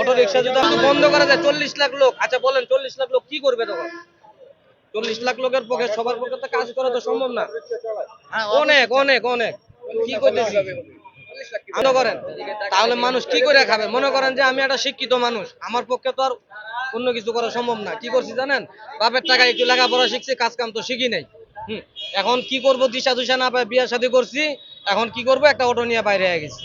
Auto rickshaw যদি বন্ধ করা যায়, চল্লিশ লাখ লোক আচ্ছা বলেন, চল্লিশ লাখ লোক কি করবে তখন? চল্লিশ লাখ লোকের পক্ষে, সবার পক্ষে তো কাজ করা তো সম্ভব না। অনেক অনেক অনেক। কি মনে করেন, তাহলে মানুষ কি করে খাবে? মনে করেন যে আমি একটা শিক্ষিত মানুষ, আমার পক্ষে তো আর অন্য কিছু করা সম্ভব না। কি করছি জানেন? বাপের টাকা একটু লেখাপড়া শিখছি, কাজ কাম তো শিখি নাই। এখন কি করব? দিশা দুশা না পায়, বিয়ে শাদী করছি, এখন কি করব? একটা অটো নিয়ে বাইরে গেছি।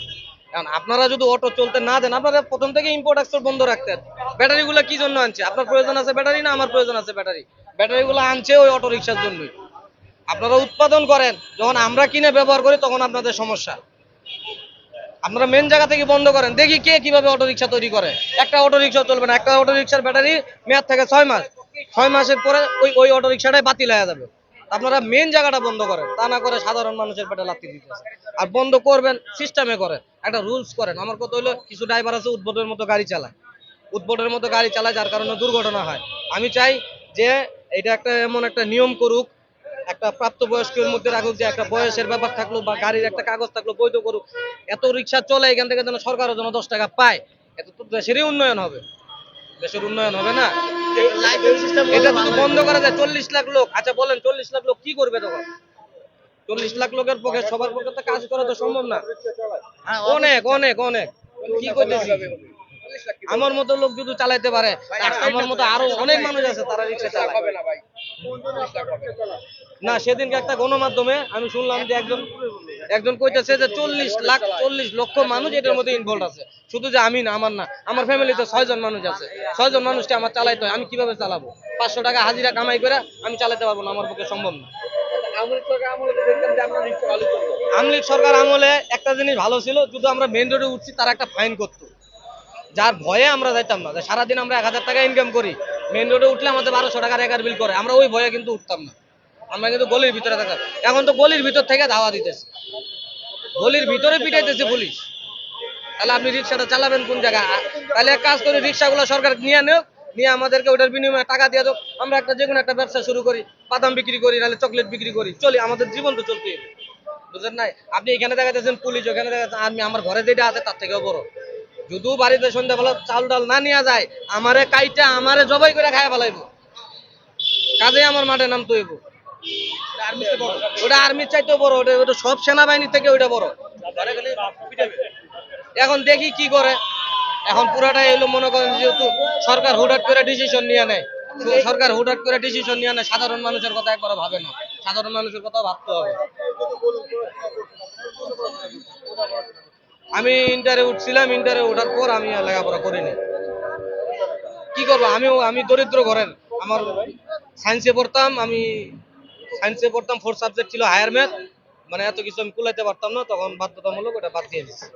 কারণ আপনারা যদি অটো চলতে না দেন, আপনারা প্রথম থেকে ইম্পোর্ট এক্সপোর্ট বন্ধ রাখতেন। ব্যাটারি গুলো কি জন্য আনছে? আপনার প্রয়োজন আছে ব্যাটারি না আমার প্রয়োজন আছে ব্যাটারি? ব্যাটারি গুলো আনছে ওই অটো রিক্সার জন্যই। আপনারা উৎপাদন করেন, যখন আমরা কিনে ব্যবহার করি, তখন আপনাদের সমস্যা। আপনারা মেন জায়গা থেকে বন্ধ করেন, দেখি কে কীভাবে অটো রিক্সা তৈরি করে। একটা অটো রিক্সা চলবে না, একটা অটো রিক্সার ব্যাটারি মেয়াদ থাকে ছয় মাস। ছয় মাসের পরে ওই ওই অটো রিক্সাটাই বাতিল হয়ে যাবে। আপনারা মেন জায়গাটা বন্ধ করেন, তা না করে সাধারণ মানুষের পেটে লাত্তি দিতেছে আর বন্ধ করবেন সিস্টেমে করেন, একটা রুলস করেন। আমার কথা হলো, কিছু ড্রাইভার আছে উদ্বোধনের মতো গাড়ি চালায়। উদ্বোধনের মতো গাড়ি চালায়, যার কারণে দুর্ঘটনা হয়। আমি চাই যে এটা একটা এমন একটা নিয়ম করুক, একটা প্রাপ্তবয়স্কের মধ্যে রাখুক যে একটা বয়সের ব্যাপার থাকল বা গাড়ির একটা কাগজ থাকল, বৈধ করুক। এত রিক্সা চলে, এখান থেকে যেন সরকারও যেন দশ টাকা পায়, এত তো দেশেরই উন্নয়ন হবে। দেশের উন্নয়ন হবে না? এটা যদি বন্ধ করা যায়। চল্লিশ লাখ লোক। আচ্ছা বলেন চল্লিশ লাখ লোক কি করবে তখন? চল্লিশ লাখ লোকের পক্ষে সবার পক্ষে তো কাজ করা তো সম্ভব না। অনেক। অনেক অনেক কি করতেছি? আমার মতো লোক যদি চালাইতে পারে আমার মতো আরও অনেক মানুষ আছে তারা রিক্সা চালায়। না সেদিনকে একটা গণমাধ্যমে আমি শুনলাম যে একজন একজন কইতেছে যে চল্লিশ লাখ চল্লিশ লক্ষ মানুষ এটার মধ্যে ইনভলভ আছে। শুধু যে আমি না আমার না। আমার ফ্যামিলিতে ছয় জন মানুষ আছে। ছয় জন মানুষকে আমার চালাইতে হয়, আমি কীভাবে চালাবো? পাঁচশো টাকা হাজিরা কামাই করে আমি চালাতে পারব না, আমার পক্ষে সম্ভব না। আমলিক সরকার আমলে একটা জিনিস ভালো ছিল, যদি আমরা মেন রোডে উঠছি, তারা একটা ফাইন করতো। যার ভয়ে আমরা যাইতাম না সারাদিন আমরা এক হাজার টাকা ইনকাম করি মেন রোডে উঠলে আমাদের বারোশো টাকার একার বিল করে, আমরা ওই ভয়ে কিন্তু উঠতাম না। আমরা কিন্তু গলির ভিতরে থাকতাম এখন তো গলির ভিতর থেকে ধাওয়া দিতেছে। গলির ভিতরে পিটাইতেছে পুলিশ। তাহলে আপনি রিক্সাটা চালাবেন কোন জায়গায়? তাহলে এক কাজ করে, রিক্সাগুলো সরকার নিয়ে নেও, নিয়ে আমাদেরকে ওটার বিনিময়ে টাকা দিয়ে দাও। আমরা একটা যে কোনো একটা ব্যবসা শুরু করি, বাদাম বিক্রি করি, নাহলে চকলেট বিক্রি করি। চলি, আমাদের জীবন তো চলতে বুঝলেন নাই? আপনি এখানে দেখা যাচ্ছেন পুলিশ, ওখানে দেখা যাচ্ছে আর্মি আমার ঘরে যেটা আছে তার থেকেও বড়। যদিও বাড়িতে সন্ধ্যাবেলা চাল ডাল না নিয়ে যায়, আমারে কাইটা, আমারে জবাই করে খায় ফেলাইবো। কাজে আমার মাঠে নামতে হইব। ওটা আর্মির চাইতেও বড়, ওটা ওটা সব সেনাবাহিনী থেকে ওইটা বড়। এখন দেখি কি করে। এখন পুরাটাই এলো মনে করেন যেহেতু সরকার হুটহাট করে ডিসিশন নিয়ে নেয়। সরকার হুটহাট করে ডিসিশন নিয়ে নেয়, সাধারণ মানুষের কথা একবার ভাবে না। সাধারণ মানুষের কথা ভাবতে হবে। আমি ইন্টারে উঠছিলাম ইন্টারে ওঠার পর আমি লেখাপড়া করিনি। কি করব? আমিও, আমি দরিদ্র ঘরের। আমার সায়েন্সে পড়তাম, আমি সায়েন্সে পড়তাম ফোর সাবজেক্ট ছিল হায়ার ম্যাথ মানে এত কিছু আমি কুলাইতে পারতাম না, তখন বাধ্যতামূলক ওটা বাদ দিয়ে দিচ্ছি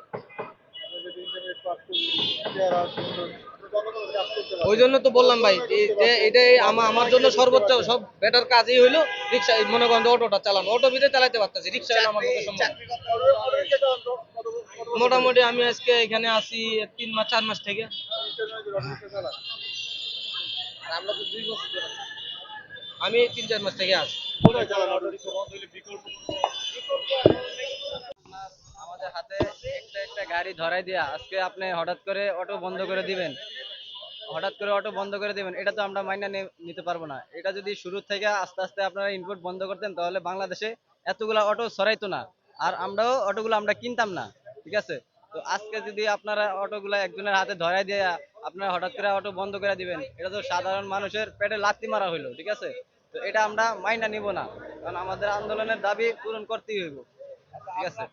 ওই জন্য তো বললাম ভাই, যে- এটাই আমার জন্য সর্বোচ্চ সব বেটার কাজই হইল রিক্সা মনে করেন অটোটা চালানো। অটো ভিতরে চালাতে পারতেছি, রিক্সা হলো আমার পক্ষে সম্ভব মোটামুটি আমি আজকে এখানে আসি তিন মাস, চার মাস থেকে। আমি তিন, চার মাস থেকে আসি হাতে একটা একটা গাড়ি ধরাই দিয়া আজকে আপনি হঠাৎ করে অটো বন্ধ করে দিবেন। হঠাৎ করে অটো বন্ধ করে দিবেন, এটা তো আমরা মাইনা নিতে পারব না। এটা যদি থেকে আস্তে আস্তে আপনারা ইনপুট বন্ধ করতেন, তাহলে বাংলাদেশে অটো সরাইতো না। আর আমরাও অটোগুলো আমরা কিনতাম না, ঠিক আছে? তো আজকে যদি আপনারা অটোগুলা একজনের হাতে ধরাই দিয়ে আপনারা হঠাৎ করে অটো বন্ধ করে দিবেন, এটা তো সাধারণ মানুষের পেটে লাত্তি মারা হইল, ঠিক আছে? তো এটা আমরা মাইনা নিব না, কারণ আমাদের আন্দোলনের দাবি পূরণ করতেই হইব, ঠিক আছে?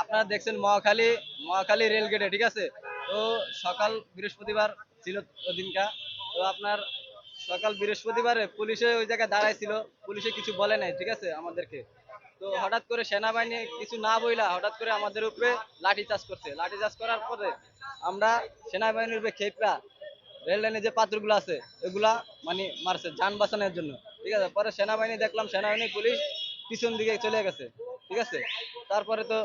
আপনারা দেখছেন মহাখালী মহাখালী রেল গেটে, ঠিক আছে? তো সকাল বৃহস্পতিবার ছিল ওদিনকা। তো আপনার সকাল বৃহস্পতিবারে পুলিশে ওই জায়গায় দাঁড়াইছিল। পুলিশে কিছু বলে নাই, ঠিক আছে, আমাদেরকে। তো হঠাৎ করে সেনাবাহিনী কিছু না বইলা হঠাৎ করে আমাদের উপরে লাঠি চাষ করছে। লাঠি চাষ করার পরে আমরা সেনাবাহিনীর উপরে খেপা রেল লাইনে যে পাত্রগুলো আছে এগুলা মানে মারছে যান বাঁচানোর জন্য। ঠিক আছে, পরে সেনাবাহিনী দেখলাম, সেনাবাহিনী পুলিশ পিছন দিকে চলে গেছে, ঠিক আছে? তারপরে তো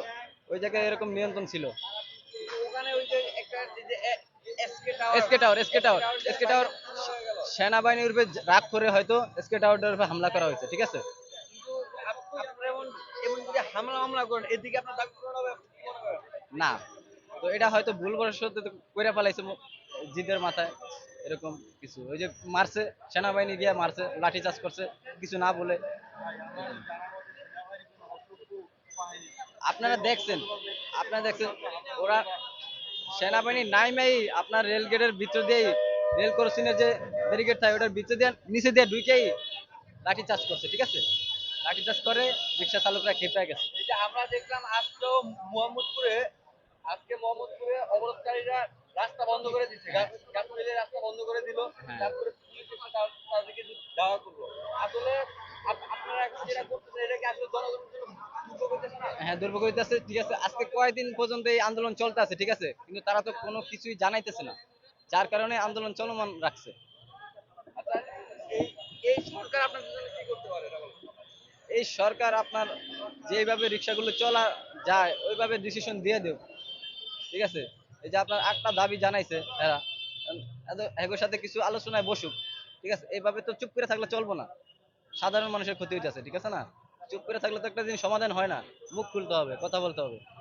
ওই জায়গায় এরকম নিয়ন্ত্রণ ছিল। সেনাবাহিনীর উপরে রাগ করে হয়তো এসকে হামলা করা হয়েছে, ঠিক আছে? না, তো এটা হয়তো ভুল বশত করে ফেলাইছে জিদের মাথায়, এরকম কিছু। ওই যে মারছে, সেনাবাহিনী দিয়ে মারছে, লাঠি চাষ করছে, কিছু না বলে আপনারা দেখছেন আপনারা দেখছেন ওরা সেনাবাহিনী নাই নাই আপনার রেল গেটের ভিতর দিয়েই রেল ক্রসিংয়ের যে ব্যারিকেড থাকে ওটার ভিতর দিয়ে নিচে দিয়ে ঢুকেই লাঠি চাষ করছে ঠিক আছে? লাঠি চাষ করে রিক্সা চালকরা খেপে গেছে। যে আমরা দেখলাম আজকেও মোহাম্মদপুরে আজকে মোহাম্মদপুরে অবরোধকারীরা রাস্তা বন্ধ করে দিচ্ছে গাছমিলের রাস্তা বন্ধ করে দিল। হ্যাঁ। তারপরে পুলিশ তাদেরকে দাওয়া করল। আসলে হ্যাঁ দুর্ভোগ হইতেছে ঠিক আছে। আজকে কয়েকদিন পর্যন্ত এই আন্দোলন চলতে আছে ঠিক আছে? কিন্তু তারা তো কোনো কিছুই জানাইতেছে না যার কারণে আন্দোলন চলমান রাখছে। আচ্ছা এই সরকার আপনাদের কি করতে পারে এই সরকার আপনার যেভাবে রিক্সাগুলো চলা যায় ওইভাবে ডিসিশন দিয়ে দেব ঠিক আছে? এই যে আপনার একটা দাবি জানাইছে এরা এগুলোর সাথে কিছু আলোচনায় বসুক ঠিক আছে? এইভাবে তো চুপ করে থাকলে চলবো না। সাধারণ মানুষের ক্ষতি হইতেছে, ঠিক আছে না? চুপ করে থাকলে তো একটা জিনিস সমাধান হয় না। মুখ খুলতে হবে, কথা বলতে হবে।